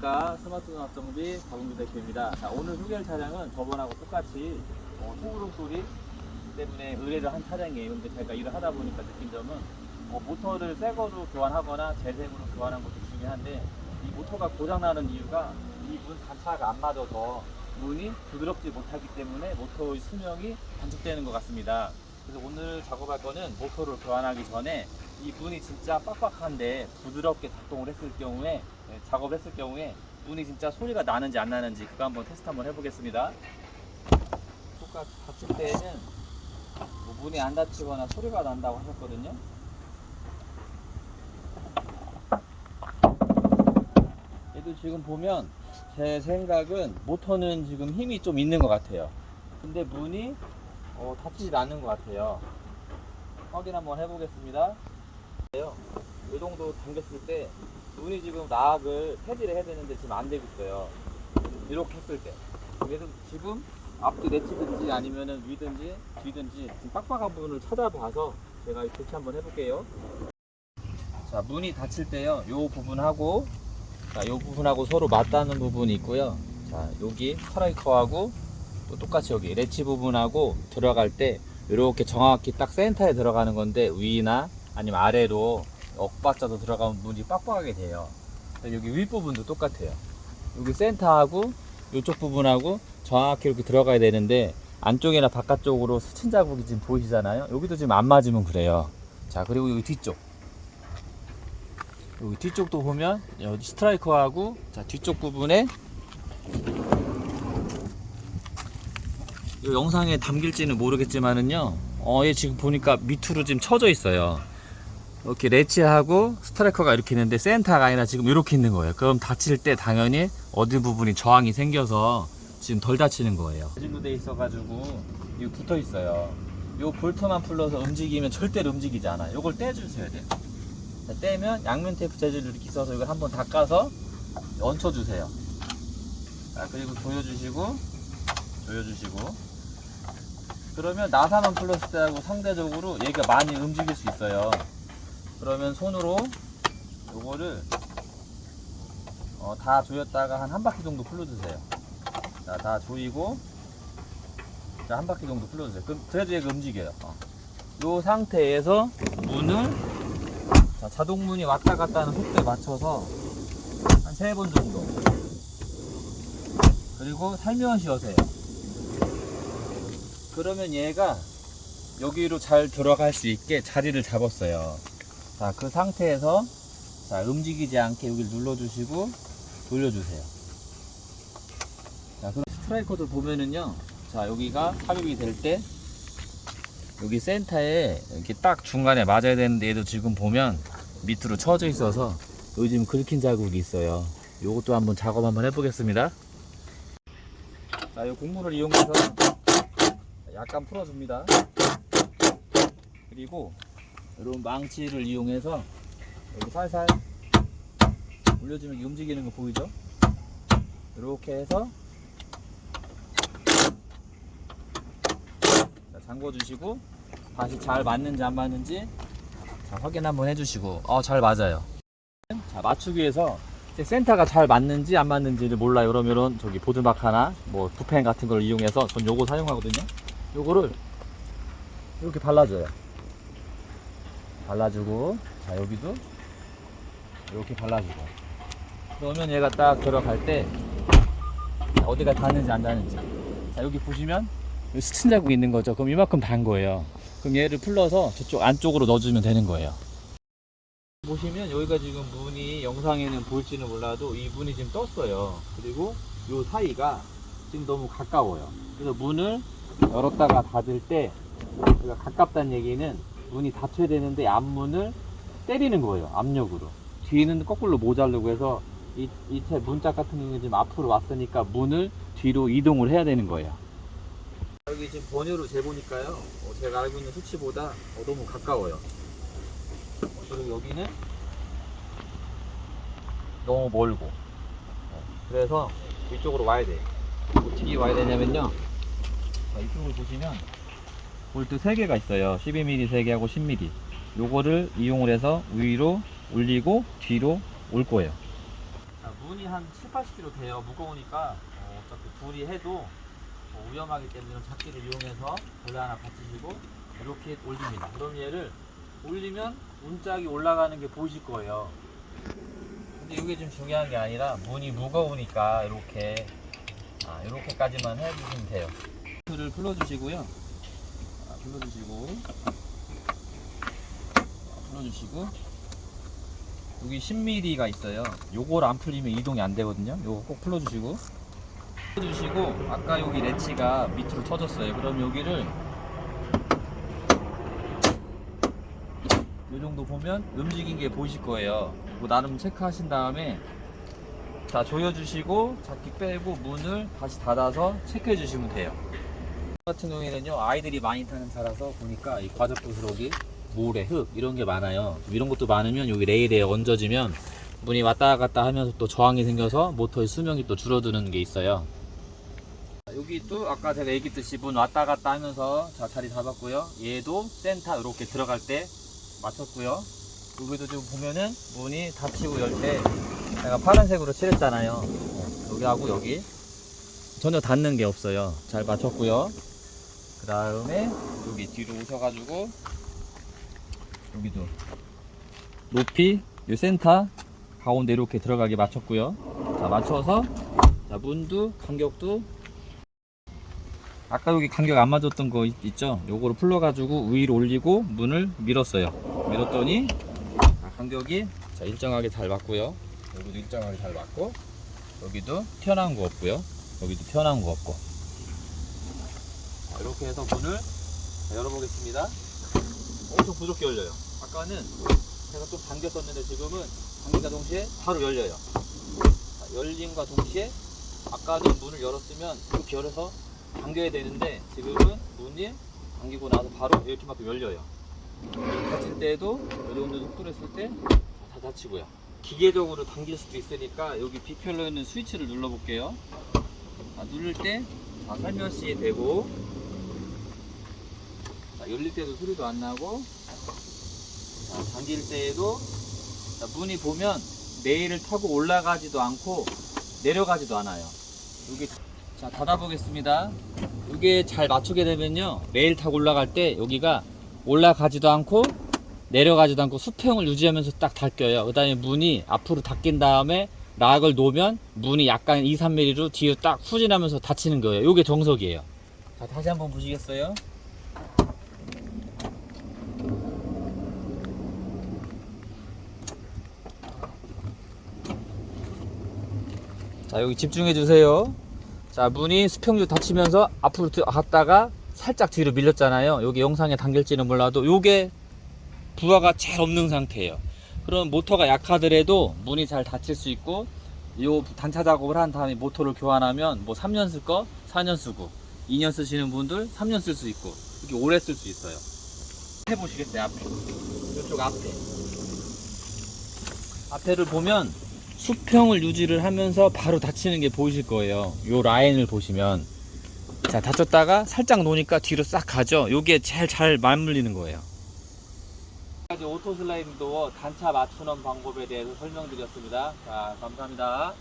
안녕하십니까 스마트돈 앞정비 박은규 대표입니다. 자, 오늘 소개할 차량은 저번하고 똑같이 어, 소그룹 소리 때문에 의뢰를 한 차량이에요. 근데 제가 일을 하다 보니까 느낀 점은 어, 모터를 새 거로 교환하거나 재생으로 교환한 것도 중요한데 이 모터가 고장나는 이유가 이 문 단차가 안 맞아서 문이 부드럽지 못하기 때문에 모터의 수명이 단축되는 것 같습니다. 그래서 오늘 작업할 거는 모터를 교환하기 전에 이 문이 진짜 빡빡한데 부드럽게 작동을 했을 경우에 네, 작업을 했을 경우에 문이 진짜 소리가 나는지 안 나는지 그거 한번 테스트 한번 해보겠습니다. 똑같이 닫힐 때에는 뭐 문이 안 닫히거나 소리가 난다고 하셨거든요. 얘도 지금 보면 제 생각은 모터는 지금 힘이 좀 있는 것 같아요. 근데 문이 어, 닫히지 않는 것 같아요. 확인 한번 해보겠습니다. 이 정도 당겼을 때 문이 지금 나악을 폐지를 해야 되는데 지금 안 되고 있어요. 이렇게 했을 때. 그래서 지금 앞뒤 내치든지 아니면은 위든지 뒤든지 지금 빡빡한 부분을 찾아봐서 제가 교체 한번 해볼게요. 자, 문이 닫힐 때요. 요 부분하고 자, 요 부분하고 서로 맞닿는 부분이 있고요. 자, 여기 스트라이커하고 또 똑같이 여기 레치 부분하고 들어갈 때 이렇게 정확히 딱 센터에 들어가는 건데 위나 아니면 아래로 억받쳐서 들어가면 문이 빡빡하게 돼요. 여기 윗부분도 똑같아요. 여기 센터하고 이쪽 부분하고 정확히 이렇게 들어가야 되는데 안쪽이나 바깥쪽으로 스친 자국이 지금 보이시잖아요. 여기도 지금 안 맞으면 그래요. 자, 그리고 여기 뒤쪽. 여기 뒤쪽도 보면 여기 스트라이커하고 자, 뒤쪽 부분에 이 영상에 담길지는 모르겠지만은요. 어, 얘 지금 보니까 밑으로 지금 쳐져 있어요. 이렇게 레치하고 스트라이커가 이렇게 있는데 센터가 아니라 지금 이렇게 있는 거예요. 그럼 다칠 때 당연히 어디 부분이 저항이 생겨서 지금 덜 다치는 거예요. 재질로 돼 있어가지고 이거 붙어 있어요. 요 볼트만 풀러서 움직이면 절대로 움직이지 않아요. 요걸 떼주셔야 돼요. 자, 떼면 양면 테이프 재질로 이렇게 있어서 이걸 한번 닦아서 얹혀주세요. 자, 그리고 조여주시고 조여주시고 그러면 나사만 풀렀을 때하고 상대적으로 얘가 많이 움직일 수 있어요. 그러면 손으로 요거를 어, 다 조였다가 한 한 바퀴 정도 풀어주세요. 자, 다 조이고 자, 한 바퀴 정도 풀어주세요. 그럼 그래도 얘가 움직여요. 어. 요 상태에서 문을 자, 자동문이 왔다 갔다 하는 속도에 맞춰서 한 세 번 정도 그리고 살며시 여세요. 그러면 얘가 여기로 잘 들어갈 수 있게 자리를 잡았어요. 자, 그 상태에서 자, 움직이지 않게 여기를 눌러주시고 돌려주세요. 자, 그럼 스트라이커도 보면은요. 자, 여기가 삽입이 될 때 여기 센터에 이렇게 딱 중간에 맞아야 되는데 얘도 지금 보면 밑으로 쳐져 있어서 요즘 긁힌 자국이 있어요. 요것도 한번 작업 한번 해보겠습니다. 자, 이 국물을 이용해서 약간 풀어줍니다. 그리고 이런 망치를 이용해서 여기 살살 올려주면 움직이는 거 보이죠? 이렇게 해서 자, 잠궈 주시고 다시 잘 맞는지 안 맞는지 자, 확인 한번 해주시고 어 잘 맞아요. 자 맞추기 위해서 센터가 잘 맞는지 안 맞는지를 몰라요. 그러면 저기 보드마카나 뭐 붓펜 같은 걸 이용해서 전 요거 사용하거든요. 요거를 이렇게 발라줘요. 발라주고. 자 여기도 이렇게 발라주고. 그러면 얘가 딱 들어갈 때 자, 어디가 닿는지 안 닿는지. 자 여기 보시면 스친 자국이 있는 거죠. 그럼 이만큼 단 거예요. 그럼 얘를 풀러서 저쪽 안쪽으로 넣어주면 되는 거예요. 보시면 여기가 지금 문이 영상에는 보일지는 몰라도 이 문이 지금 떴어요. 그리고 요 사이가 지금 너무 가까워요. 그래서 문을 열었다가 닫을 때 가깝다는 얘기는 문이 닫혀야 되는데 앞문을 때리는 거예요 압력으로. 뒤는 거꾸로 모자르고 해서 이, 이체 문짝 같은 경우는 지금 앞으로 왔으니까 문을 뒤로 이동을 해야 되는 거예요. 여기 지금 번호로 재보니까요 어, 제가 알고 있는 수치보다 어, 너무 가까워요. 어, 그리고 여기는 너무 멀고 어, 그래서 이쪽으로 와야 돼요. 어떻게 와야 되냐면요. 자, 이쪽을 보시면 볼트 3개가 있어요 12mm 3개하고 10mm 요거를 이용을 해서 위로 올리고 뒤로 올 거예요 자, 문이 한 7, 80kg 돼요. 무거우니까 어, 어차피 둘이 해도 어, 위험하기 때문에 잡기를 이용해서 벌레 하나 받치시고 이렇게 올립니다. 그럼 얘를 올리면 문짝이 올라가는 게 보이실 거예요. 근데 이게 좀 중요한 게 아니라 문이 무거우니까 이렇게 아, 이렇게까지만 해주시면 돼요. 를 풀어주시고요. 아, 풀어주시고 아, 풀어주시고 여기 10mm가 있어요. 요걸 안 풀리면 이동이 안 되거든요. 요거 꼭 풀어주시고 풀어주시고 아까 여기 레치가 밑으로 터졌어요. 그럼 여기를 요 정도 보면 움직인 게 보이실 거예요. 뭐 나름 체크하신 다음에 자 조여주시고 잡기 빼고 문을 다시 닫아서 체크해 주시면 돼요. 같은 경우에는요 아이들이 많이 타는 차라서 보니까 이 과적 부스러기 모래 흙 이런 게 많아요. 이런 것도 많으면 여기 레일에 얹어지면 문이 왔다 갔다 하면서 또 저항이 생겨서 모터의 수명이 또 줄어드는 게 있어요. 여기 또 아까 제가 얘기했듯이 문 왔다 갔다 하면서 자 자리 잡았고요. 얘도 센터 이렇게 들어갈 때 맞췄고요. 여기도 좀 보면은 문이 닫히고 열 때 제가 파란색으로 칠했잖아요. 여기하고 여기 전혀 닿는 게 없어요. 잘 맞췄고요 그 다음에 여기 뒤로 오셔가지고 여기도 높이 이 센터 가운데 이렇게 들어가게 맞췄고요. 자 맞춰서 자 문도 간격도 아까 여기 간격 안 맞았던 거 있, 있죠? 요거를 풀러가지고 위로 올리고 문을 밀었어요. 밀었더니 자, 간격이 자 일정하게 잘 맞고요. 여기도 일정하게 잘 맞고 여기도 튀어나온 거 없고요. 여기도 튀어나온 거 없고. 자, 이렇게 해서 문을 자, 열어보겠습니다. 엄청 부드럽게 열려요. 아까는 제가 좀 당겼었는데 지금은 당긴과 동시에 바로 열려요. 자, 열림과 동시에 아까는 문을 열었으면 이렇게 열어서 당겨야 되는데 지금은 문이 당기고 나서 바로 이렇게만큼 열려요. 닫힐 때도 이 정도 속도로 했을 때다 닫히고요. 기계적으로 당길 수도 있으니까 여기 비편로 있는 스위치를 눌러볼게요. 자, 누를 때 자, 살며시 되고 자, 열릴 때도 소리도 안 나고 자, 잠길 때에도 자, 문이 보면 레일을 타고 올라가지도 않고 내려가지도 않아요. 여기 자 닫아 보겠습니다. 이게 잘 맞추게 되면요 레일 타고 올라갈 때 여기가 올라가지도 않고 내려가지도 않고 수평을 유지하면서 딱 닫혀요. 그 다음에 문이 앞으로 닫힌 다음에 락을 놓으면 문이 약간 2, 3mm로 뒤로 딱 후진하면서 닫히는 거예요. 이게 정석이에요. 자, 다시 한번 보시겠어요? 자, 여기 집중해 주세요. 자, 문이 수평주 닫히면서 앞으로 드- 갔다가 살짝 뒤로 밀렸잖아요. 여기 영상에 담길지는 몰라도 요게 부하가 제일 없는 상태예요. 그럼 모터가 약하더라도 문이 잘 닫힐 수 있고 요 단차 작업을 한 다음에 모터를 교환하면 뭐 3년 쓸 거 4년 쓰고 2년 쓰시는 분들 3년 쓸 수 있고 이렇게 오래 쓸 수 있어요. 해보시겠어요 앞에 이쪽 앞에 앞에를 보면 수평을 유지를 하면서 바로 닫히는 게 보이실 거예요. 요 라인을 보시면 자 닫혔다가 살짝 놓으니까 뒤로 싹 가죠. 요게 제일 잘 맞물리는 거예요. 까지 오토 슬라이딩 도어 단차 맞추는 방법에 대해서 설명드렸습니다. 자, 감사합니다.